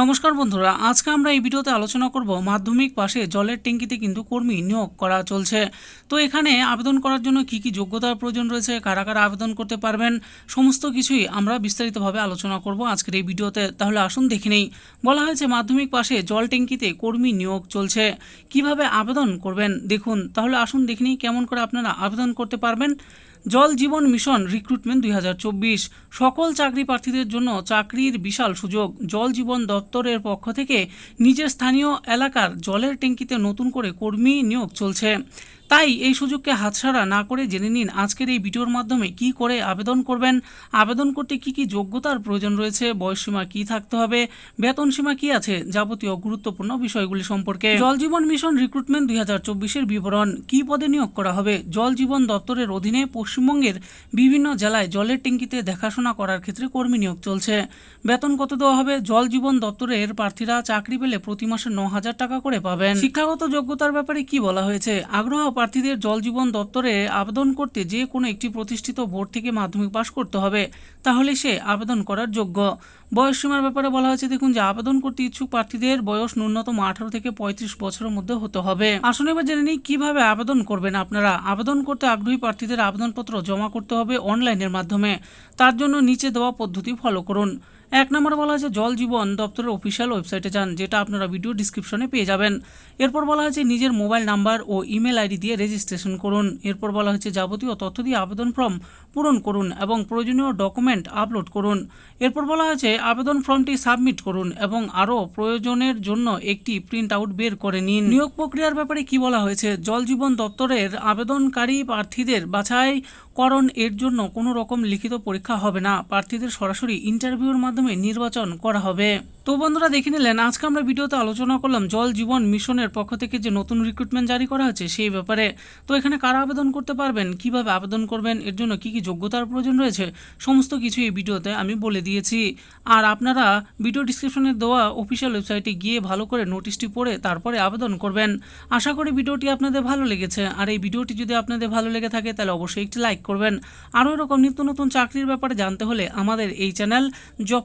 নমস্কার বন্ধুরা, আজকে আমরা এই ভিডিওতে আলোচনা করব মাধ্যমিক পাশে জলের ট্যাঙ্কিতে কিন্তু কর্মী নিয়োগ করা চলছে। তো এখানে আবেদন করার জন্য কি কি যোগ্যতার প্রয়োজন রয়েছে, কারা কারা আবেদন করতে পারবেন, সমস্ত কিছুই আমরা বিস্তারিতভাবে আলোচনা করব আজকের এই ভিডিওতে। তাহলে আসুন দেখে নেই। বলা হয়েছে মাধ্যমিক পাশে জল ট্যাঙ্কিতে কর্মী নিয়োগ চলছে। কীভাবে আবেদন করবেন, দেখুন। তাহলে আসুন দেখে নিই কেমন করে আপনারা আবেদন করতে পারবেন। জল জীবন মিশন রিক্রুটমেন্ট দুই হাজার চব্বিশ। সকল চাকরি প্রার্থীদের জন্য চাকরির বিশাল সুযোগ। জল জীবন দপ্তরের পক্ষ থেকে নিজের স্থানীয় এলাকার জলের ট্যাঙ্কিতে নতুন করে কর্মী নিয়োগ চলছে। তাই এই সুযোগকে হাতছাড়া না করে জেনে নিন আজকের এই ভিডিওর মাধ্যমে কি করে আবেদন করবেন, আবেদন করতে কি কি যোগ্যতার প্রয়োজন রয়েছে, বয়সসীমা কি থাকতে হবে বেতন সীমা কি আছে যাবতীয় গুরুত্বপূর্ণ বিষয়গুলি সম্পর্কে। জল জীবন মিশন রিক্রুটমেন্ট দুই হাজার চব্বিশের বিবরণ, কি পদে নিয়োগ করা হবে, জল জীবন দপ্তরের অধীনে পশ্চিমবঙ্গের বিভিন্ন জেলায় জলের ট্যাঙ্কিতে দেখাশোনা করার ক্ষেত্রে কর্মী নিয়োগ চলছে। বেতন কত দেওয়া হবে, জল জীবন দপ্তরের প্রার্থীরা চাকরি পেলে প্রতি মাসে ন হাজার টাকা করে পাবেন। শিক্ষাগত যোগ্যতার ব্যাপারে কি বলা হয়েছে, আগ্রহ প্রার্থীদের জল জীবন দপ্তরে আবেদন করতে যে কোনো একটি প্রতিষ্ঠিত বোর্ড থেকে মাধ্যমিক পাশ করতে হবে, তাহলে সে আবেদন করার যোগ্য। বয়স সীমার ব্যাপারে বলা হয়েছে, দেখুন, যে আবেদন করতে ইচ্ছুক প্রার্থীদের বয়স ন্যূনতম আঠারো থেকে পঁয়ত্রিশ বছরের মধ্যে হতে হবে। আসুন এবার জেনে নিই, কীভাবে আবেদন করবেন আপনারা? আবেদন করতে আগ্রহী প্রার্থীদের আবেদনপত্র জমা করতে হবে অনলাইনের মাধ্যমে। তার জন্য নিচে দেওয়া পদ্ধতি ফলো করুন। এক নম্বরে বলা হয়েছে, জল জীবন দপ্তরের অফিসিয়াল ওয়েবসাইটে যান, যেটা আপনারা ভিডিও ডিসক্রিপশনে পেয়ে যাবেন। এরপর বলা হয়েছে, নিজের মোবাইল নাম্বার ও ইমেল আইডি দিয়ে রেজিস্ট্রেশন করুন। এরপর বলা হয়েছে, যাবতীয় তথ্য দিয়ে আবেদন ফর্ম পূরণ করুন এবং প্রয়োজনীয় ডকুমেন্ট আপলোড করুন। এরপর বলা হয়েছে, আবেদন ফর্মটি সাবমিট করুন এবং আরও প্রয়োজনের জন্য একটি প্রিন্ট আউট বের করে নিন। নিয়োগ প্রক্রিয়ার ব্যাপারে কি বলা হয়েছে? জল জীবন দপ্তরের আবেদনকারী প্রার্থীদের বাছাই করণ এর জন্য কোনো রকম লিখিত পরীক্ষা হবে না। প্রার্থীদের সরাসরি ইন্টারভিউর মাধ্যমে নির্বাচন করা হবে। তো বন্ধুরা দেখে নিলেন, আজকে আমরা ভিডিওতে আলোচনা করলাম জল জীবন মিশনের পক্ষ থেকে যে নতুন রিক্রুটমেন্ট জারি করা হয়েছে সেই ব্যাপারে। তো এখানে কারা আবেদন করতে পারবেন, কীভাবে আবেদন করবেন, এর জন্য কি কি যোগ্যতার প্রয়োজন রয়েছে, সমস্ত কিছু এই ভিডিওতে আমি বলে দিয়েছি। আর আপনারা ভিডিও ডিসক্রিপশনে দেওয়া অফিসিয়াল ওয়েবসাইটে গিয়ে ভালো করে নোটিশটি পড়ে তারপরে আবেদন করবেন। আশা করি ভিডিওটি আপনাদের ভালো লেগেছে। আর এই ভিডিওটি যদি আপনাদের ভালো লেগে থাকে, তাহলে অবশ্যই একটি লাইক করবেন। আরও এরকম নিত্য নতুন চাকরির ব্যাপারে জানতে হলে আমাদের এই চ্যানেল জব